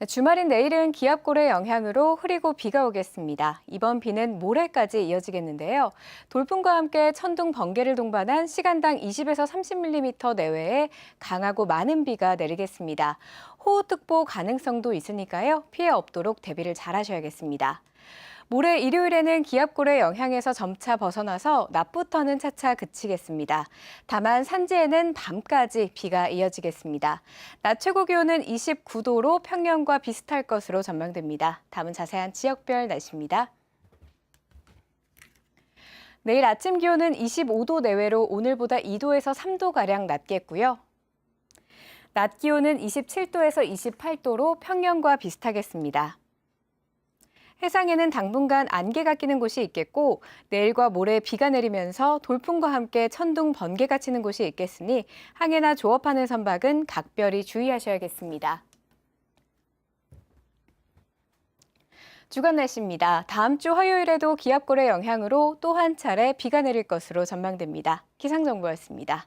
네, 주말인 내일은 기압골의 영향으로 흐리고 비가 오겠습니다. 이번 비는 모레까지 이어지겠는데요. 돌풍과 함께 천둥, 번개를 동반한 시간당 20에서 30mm 내외의 강하고 많은 비가 내리겠습니다. 호우특보 가능성도 있으니까요. 피해 없도록 대비를 잘 하셔야겠습니다. 모레 일요일에는 기압골의 영향에서 점차 벗어나서 낮부터는 차차 그치겠습니다. 다만 산지에는 밤까지 비가 이어지겠습니다. 낮 최고 기온은 29도로 평년과 비슷할 것으로 전망됩니다. 다음은 자세한 지역별 날씨입니다. 내일 아침 기온은 25도 내외로 오늘보다 2도에서 3도가량 낮겠고요. 낮 기온은 27도에서 28도로 평년과 비슷하겠습니다. 해상에는 당분간 안개가 끼는 곳이 있겠고 내일과 모레 비가 내리면서 돌풍과 함께 천둥 번개가 치는 곳이 있겠으니 항해나 조업하는 선박은 각별히 주의하셔야겠습니다. 주간 날씨입니다. 다음 주 화요일에도 기압골의 영향으로 또 한 차례 비가 내릴 것으로 전망됩니다. 기상정보였습니다.